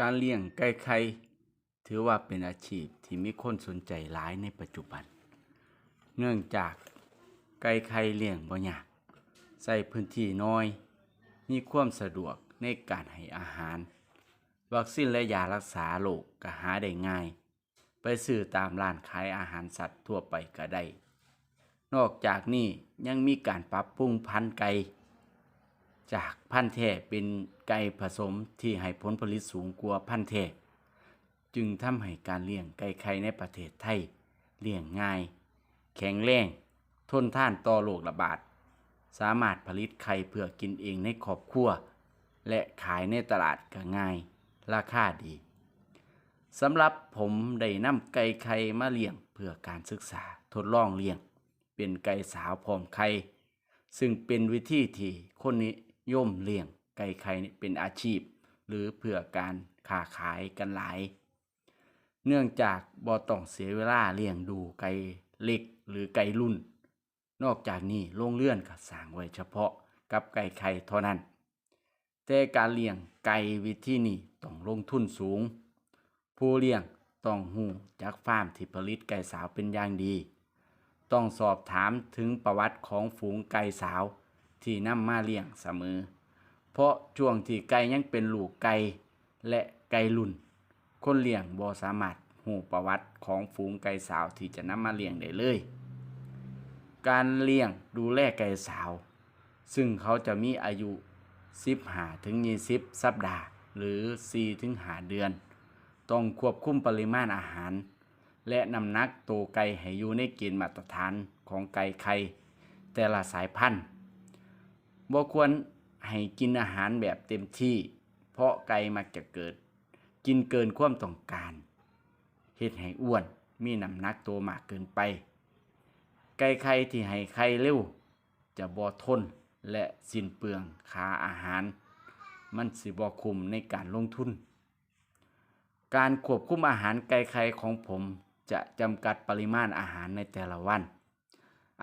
การเลี้ยงไก่ไข่ถือว่าเป็นอาชีพที่มีคนสนใจหลายในปัจจุบัน เนื่องจากไก่ไข่เลี้ยงบ่ยากใช้พื้นที่น้อย มีความสะดวกในการให้อาหาร วัคซีนและยารักษาโรคก็หาได้ง่าย ไปซื้อตามร้านขายอาหารสัตว์ทั่วไปก็ได้ นอกจากนี้ยังมีการปรับปรุงพันธุ์ไก่ จากพันธุ์แท้เป็นไก่ผสมที่ให้ผลผลิตสูงกว่าพันธุ์แท้จึงทำให้การเลี้ยงไก่ไข่ในประเทศไทยเลี้ยงง่าย แข็งแรงทนทานต่อโรคระบาด สามารถผลิตไข่เพื่อกินเองในครอบครัว และขายในตลาดก็ง่าย ราคาดีสำหรับผมได้นำไก่ไข่มาเลี้ยงเพื่อการศึกษาทดลองเลี้ยง เป็นไก่สาวพร้อมไข่ซึ่งเป็นวิธีที่คนนิ ยมเลี้ยงไก่ไข่เป็นอาชีพ หรือเพื่อการค้าขายกันหลาย เนื่องจากบ่ต้องเสียเวลาเลี้ยงดูไก่เล็กหรือไก่รุ่น นอกจากนี้โรงเรือนก็สร้างไว้เฉพาะกับไก่ไข่เท่านั้น แต่การเลี้ยงไก่วิธีนี้ต้องลงทุนสูง ผู้เลี้ยงต้องหูจากฟาร์มที่ผลิตไก่สาวเป็นอย่างดี ต้องสอบถามถึงประวัติของฝูงไก่สาว ที่นำมาเลี้ยงเสมอ เพราะช่วงที่ไก่ยังเป็นลูกไก่และไก่รุ่น คนเลี้ยงบ่สามารถหูประวัติของฝูงไก่สาวที่จะนำมาเลี้ยงได้เลย การเลี้ยงดูแลไก่สาว ซึ่งเขาจะมีอายุ 15ถึง20 สัปดาห์ หรือ4ถึง5เดือน ต้องควบคุมปริมาณอาหาร และน้ำหนักตัวไก่ให้อยู่ในเกณฑ์มาตรฐานของไก่ไข่แต่ละสายพันธุ์ บ่ควรให้กินอาหารแบบเต็มที่ เพราะไก่มักจะเกิด กินเกินความต้องการเฮ็ดให้อ้วนมีน้ำหนักตัวมากเกินไป ไก่ไข่ที่ให้ไข่เร็ว จะบ่ทนและสิ้นเปลืองค่าอาหาร มันสิบ่คุ้มในการลงทุน การควบคุมอาหารไก่ไข่ของผมจะจำกัดปริมาณอาหารในแต่ละวัน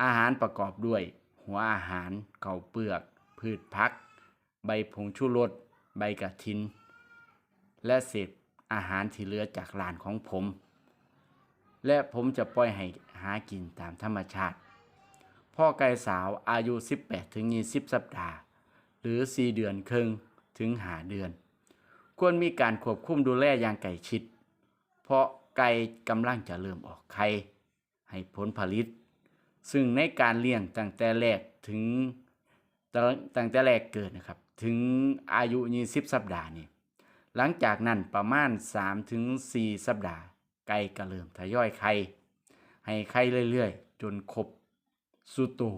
อาหารประกอบด้วย หัวอาหารเข่าเปลือก พืชพัก ใบผงชูรสใบกระถิน และเศษอาหารที่เหลือจากร้านของผม และผมจะปล่อยให้หากินตามธรรมชาติ พ่อไก่สาวอายุ 18-20 สัปดาห์ หรือ 4 เดือนครึ่งถึงหาเดือน ควรมีการควบคุมดูแลอย่างใกล้ชิด เพราะไก่กำลังจะเริ่มออกไข่ให้ผลผลิต ซึ่งในการเลี้ยงตั้งแต่แรกถึง ตั้งแต่แรกเกิดนะครับ ถึงอายุ20สัปดาห์นี่หลังจากนั้นประมาณ3-4สัปดาห์ ไก่ก็เริ่มทยอยไข่ให้ไข่เรื่อยๆ จนครบสุตว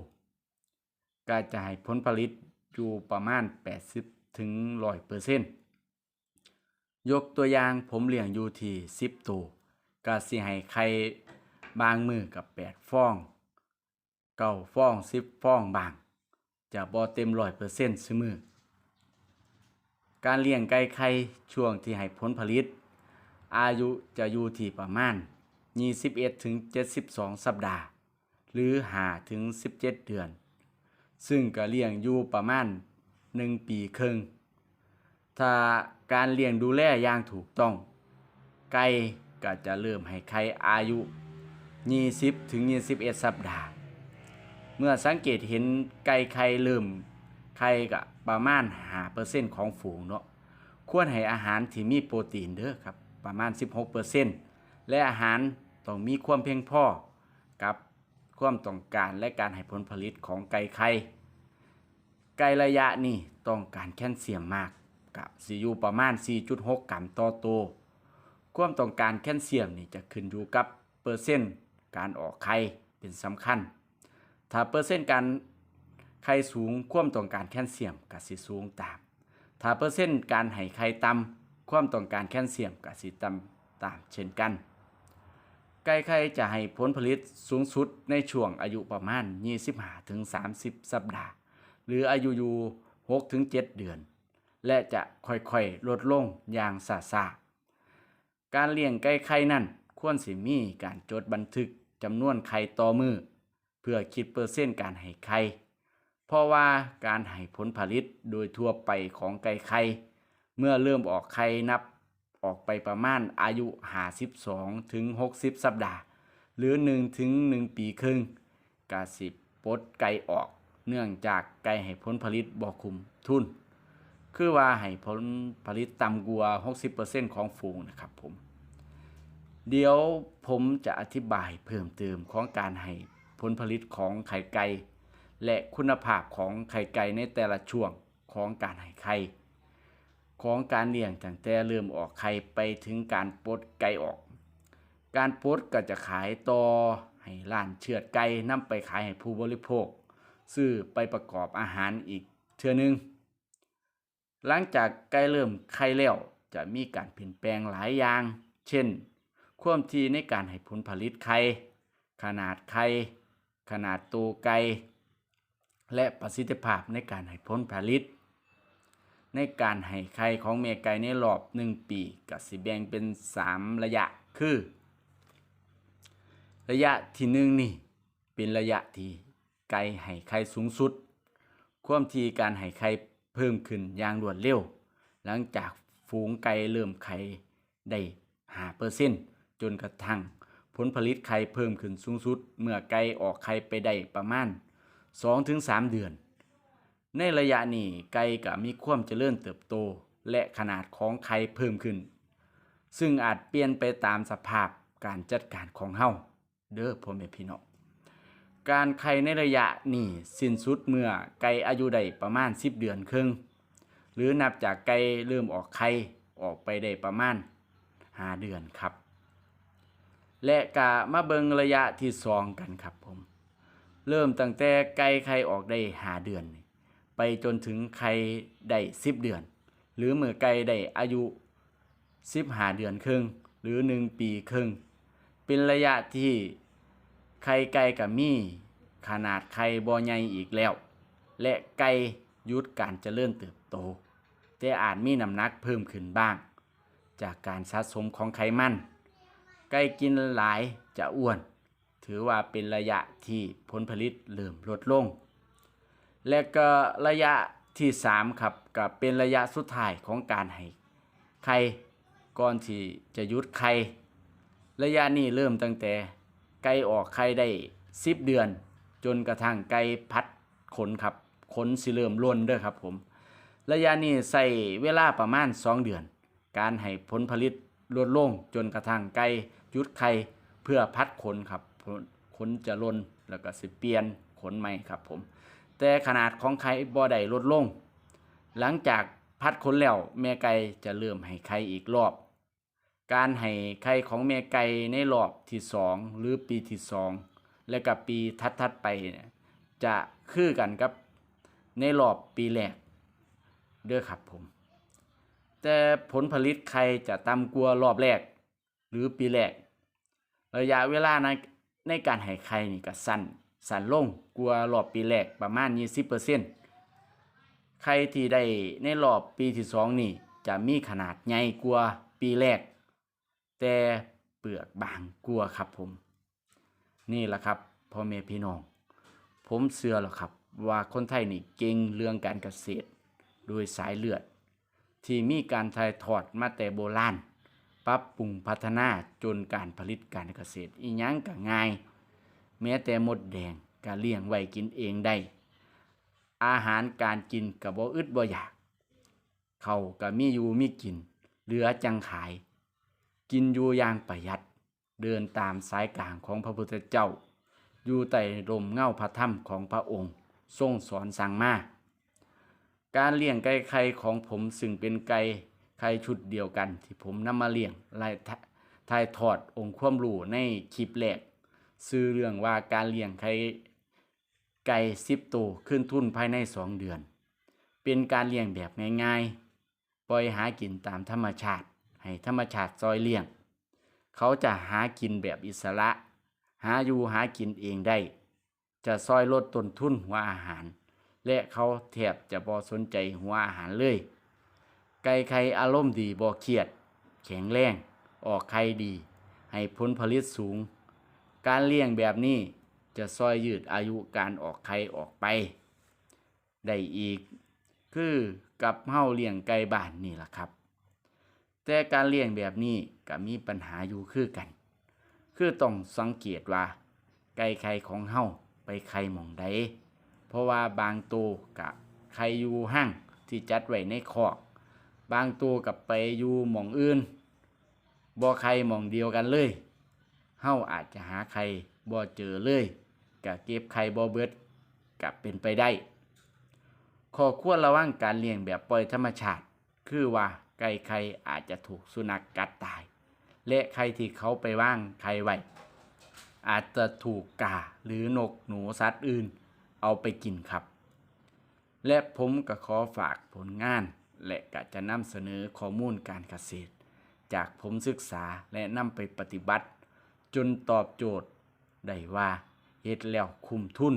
ก็จะให้ผลผลิตอยู่ประมาณ 80ถึง100เปอร์เซ็นต์ยกตัวอย่างผมเลี้ยงอยู่ที่10ตัวก็สิให้ไข่บางมือกับ 8 ฟองเก้าฟอง 10 ฟองบาง จะบ่เต็ม100%ซุมือการเลี้ยงไก่ไข่ช่วงที่ให้ผลผลิต อายุจะอยู่ที่ประมาณ 21ถึง72 สัปดาห์ หรือ5ถึง17 เดือน ซึ่งก็เลี้ยงอยู่ประมาณ 1 ปีครึ่ง ถ้าการเลี้ยงดูแลอย่างถูกต้อง ไก่ก็จะเริ่มให้ไข่อายุ 20ถึง21 สัปดาห์ เมื่อสังเกตเห็นไก่ไข่เริ่มไข่ก็ประมาณ5%ของฝูงเนาะควรให้อาหารที่มีโปรตีนเด้อครับประมาณ 16%และอาหารต้องมีความเพียงพอกับความต้องการและการให้ผลผลิตของไก่ไข่ไก่ระยะนี้ต้องการแคลเซียมมากกับสิอยู่ประมาณ 4.6 กรัมต่อโตวความต้องการแคลเซียมนี่จะขึ้นอยู่กับเปอร์เซ็นต์การออกไข่เป็นสำคัญ ถ้าเปอร์เซ็นต์การไข่สูงความต้องการแคลเซียมก็สิสูงตาม ถ้าเปอร์เซ็นต์การให้ไข่ต่ำความต้องการแคลเซียมก็สิต่ำตามเช่นกัน ไก่ไข่จะให้ผลผลิตสูงสุดในช่วงอายุประมาณ 25-30 สัปดาห์ หรืออายุอยู่ 6-7 เดือน และจะค่อยๆ ลดลงอย่างซ่าการเลี้ยงไก่ไข่นั่นควรสิมีการจดบันทึกจำนวนไข่ต่อมือ พื่อคิดเปอร์เซ็นต์การให้ไข่ เพราะว่าการให้ผลผลิตโดยทั่วไปของไก่ไข่ เมื่อเริ่มออกไข่นับออกไปประมาณอายุ 52 ถึง 60 สัปดาห์ หรือ 1 ถึง 1 ปีครึ่งกาสิบปดไก่ออก เนื่องจากไก่ให้ผลผลิตบ่คุมทุน คือว่าให้ผลผลิตต่ำกว่า 60%ของฝูงนะครับผม เดี๋ยวผมจะอธิบายเพิ่มเติมของการให้ ผลผลิตของไข่ไก่และคุณภาพของไข่ไก่ในแต่ละช่วงของการให้ไข่ของการเลี้ยงตั้งแต่เริ่มออกไข่ไปถึงการปลดไก่ออก การปลดก็จะขายต่อให้ร้านเชือดไก่นำไปขายให้ผู้บริโภค ซื้อไปประกอบอาหารอีกเทื่อนึง หลังจากไก่เริ่มไข่แล้วจะมีการเปลี่ยนแปลงหลายอย่าง เช่น ความถี่ในการให้ผลผลิตไข่ขนาดไข่ ขนาดตัวไก่และประสิทธิภาพในการให้ผลผลิต ในการให้ไข่ของแม่ไก่ในรอบหนึ่งปีก็สิแบ่งเป็น 3 ระยะคือ ระยะที่หนึ่งนี่ เป็นระยะที่ไก่ให้ไข่สูงสุด ความถี่การให้ไข่เพิ่มขึ้นอย่างรวดเร็ว หลังจากฝูงไก่เริ่มไข่ได้หาเปอร์เซ็นต์จนกระทั่ง ผลผลิตไข่เพิ่มขึ้นสูงสุด เมื่อไก่ออกไข่ไปได้ประมาณ 2-3 เดือน ในระยะนี้ไก่ก็มีความเจริญเติบโตและขนาดของไข่เพิ่มขึ้น ซึ่งอาจเปลี่ยนไปตามสภาพการจัดการของเฮาเด้อพ่อแม่พี่น้องการไข่ในระยะนี้สิ้นสุดเมื่อไก่อายุได้ประมาณ 10 เดือนครึ่งหรือนับจากไก่เริ่มออกไข่ออกไปได้ประมาณ 5 เดือนครับ และกะมาเบิงระยะที่สองกันครับผม เริ่มตั้งแต่ไก่ไข่ออกได้หาเดือน ไปจนถึงไข่ได้10เดือน หรือเมื่อไก่ได้อายุ15เดือนครึ่ง หรือ1ปีครึ่ง เป็นระยะที่ไข่ไก่กับมีขนาดไข่บ่ใหญ่อีกแล้ว และไก่ยุดการเจริญเติบโต แต่อาจมีน้ำหนักเพิ่มขึ้นบ้าง จากการสะสมของไขมัน ไก่กินหลายจะอ้วน ถือว่าเป็นระยะที่ผลผลิตเริ่มลดลง และก็ระยะที่3ครับกับเป็นระยะสุดท้ายของการให้ไข่ก่อนที่จะยุดไข่ระยะนี้เริ่มตั้งแต่ไก่ออกไข่ได้ 10 เดือน จนกระทั่งไก่พัดขนครับขนสิเริ่มร่นเด้อครับผม ระยะนี้ใส่เวลาประมาณ 2 เดือน การให้ผลผลิตลดลงจนกระทั่งไก่ หยุดไข่เพื่อพัดขนครับขนจะลนแล้วก็สิเปลี่ยนขนใหม่ครับผม แต่ขนาดของไข่บ่ได้ลดลง หลังจากพัดขนแล้วแม่ไก่จะเริ่มให้ไข่อีกรอบ การให้ไข่ของแม่ไก่ในรอบที่สองหรือปีที่สองและกับปีทัดๆไปเนี่ยจะคือกันกับในรอบปีแรกเด้อครับผม แต่ผลผลิตไข่จะต่ำกว่ารอบแรก หรือปีแรก ระยะเวลาในในการให้ไข่นี่ก็สั้นสั้นลงกว่ารอบปีแรกประมาณ 20%ไข่ที่ได้ในรอบปีที่สองนี่จะมีขนาดใหญ่กว่าปีแรก แต่เปลือกบางกว่าครับผม นี่แหละครับพ่อแม่พี่น้อง ผมเชื่อแล้วครับว่าคนไทยนี่เก่งเรื่องการเกษตร โดยสายเลือด ที่มีการถ่ายทอดมาแต่โบราณ ปรับปรุงพัฒนาจนการผลิตการเกษตร อีหยังก็ง่าย แม้แต่มดแดงก็เลี้ยงไว้กินเองได้ อาหารการกินก็บ่อึดบ่อยากเขาก็มีอยู่มีกิน เหลือจังขาย กินอยู่อย่างประหยัด เดินตามสายกลางของพระพุทธเจ้า อยู่ใต้ร่มเงาพระธรรมของพระองค์ ทรงสอนสั่งมา การเลี้ยงไก่ไข่ของผมซึ่งเป็นไก่ ไข่ชุดเดียวกันที่ผมนำมาเลี้ยงล่ถ่ายทอดองค์ความรู้ในคลิปแรกซื้อเรื่องว่าการเลี้ยงไข่ไก่สิบตัวขึ้นทุนภายในสองเดือน เป็นการเลี้ยงแบบง่ายๆ ปล่อยหากินตามธรรมชาติ ให้ธรรมชาติซอยเลี้ยง เขาจะหากินแบบอิสระ หาอยู่หากินเองได้ จะซอยลดต้นทุนหัวอาหาร และเขาแทบจะบ่สนใจหัวอาหารเลย ไก่ไข่อารมณ์ดีบ่เครียด แข็งแรง ออกไข่ดี ให้ผลผลิตสูง การเลี้ยงแบบนี้จะซอยยืดอายุการออกไข่ออกไป ได้อีก คือกับเฮาเลี้ยงไก่บ้านนี่ล่ะครับ แต่การเลี้ยงแบบนี้ก็มีปัญหาอยู่คือกัน คือต้องสังเกตว่า ไก่ไข่ของเฮาไปไข่หม่องใดเพราะว่าบางตัวกับไข่อยู่ห้างที่จัดไว้ในคอก บางตัวกับไปอยู่หม่องอื่นบ่ไข่หม่องเดียวกันเลยเฮาอาจจะหาไข่บ่เจอเลยก็เก็บไข่บ่เบิดก็เป็นไปได้ข้อควรระวังการเลี้ยงแบบปล่อยธรรมชาติ คือว่าไก่ไข่อาจจะถูกสุนัขกกัดตาย และไข่ที่เขาไปว่างไข่ไว้อาจจะถูกกาหรือนกหนูสัตว์อื่น เอาไปกินครับ และผมก็ขอฝากผลงาน และก็จะนำเสนอข้อมูลการเกษตร จากผมศึกษาและนำไปปฏิบัติ จนตอบโจทย์ได้ว่าเฮ็ดแล้วคุ้มทุน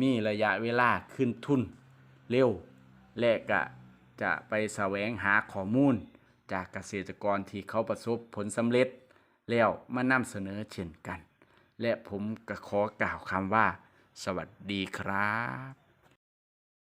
มีระยะเวลาขึ้นทุน เร็ว และก็จะไปแสวงหาข้อมูล จากเกษตรกรที่เขาประสบผลสำเร็จ แล้วมานำเสนอเช่นกัน และผมก็ขอกล่าวคำว่า สวัสดีครับ